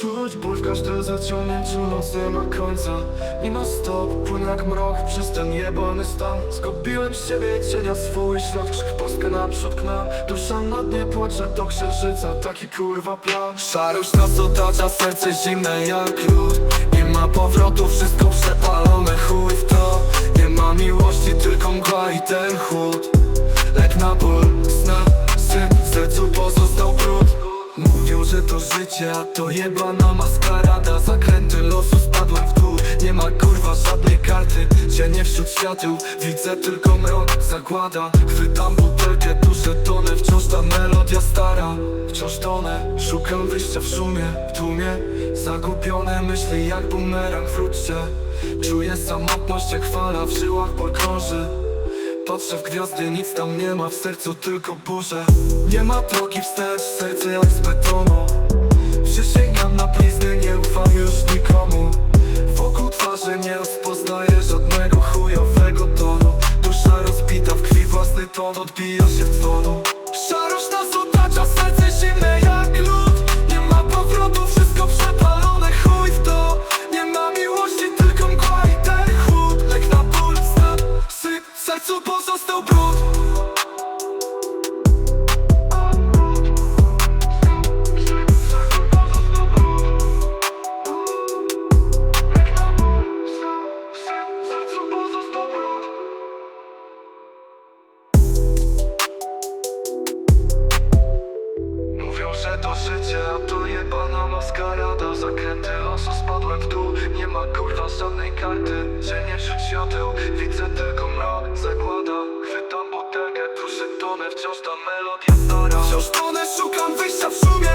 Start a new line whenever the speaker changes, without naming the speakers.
Czuć ból w każdym zaciągnięciu, noc nie ma końca. Ma stop, płynę jak mrok przez ten jebany stan. Zgubiłem siebie i cienia swój ślad Krzyk Polskę naprzód kna. Dusza na dnie płacze do księżyca Taki kurwa plan. Szarość nas otacza, serce zimne jak lód. Nie ma powrotu, wszystko przepalone Chuj w to. Nie ma miłości, tylko mgła i ten chłód. Lek na ból, to życie, a to jebana maskarada. Zakręty losu spadłem w dół. Nie ma kurwa żadnej karty. Cienie wśród świateł. Widzę tylko mrok, zagłada. Chwytam butelkę, duszę tonę. Wciąż ta melodia stara. Wciąż tonę, szukam wyjścia w szumie W tłumie. Zagubione myśli jak bumerang. Wróćcie. Czuję samotność jak fala w żyłach ból krąży. Patrzę w gwiazdy, nic tam nie ma, w sercu tylko burze. Nie ma drogi wstecz, serce jak z betonu Przysięgam na blizny, jebana maskarada Zakręty losu, spadłem w dół Nie ma kurwa żadnej karty. Cienie wśród świateł, widzę tylko mrok Zakłada, chwytam butelkę, duszę tonę Wciąż ta melodia stara. Wciąż tonę, szukam wyjścia w szumie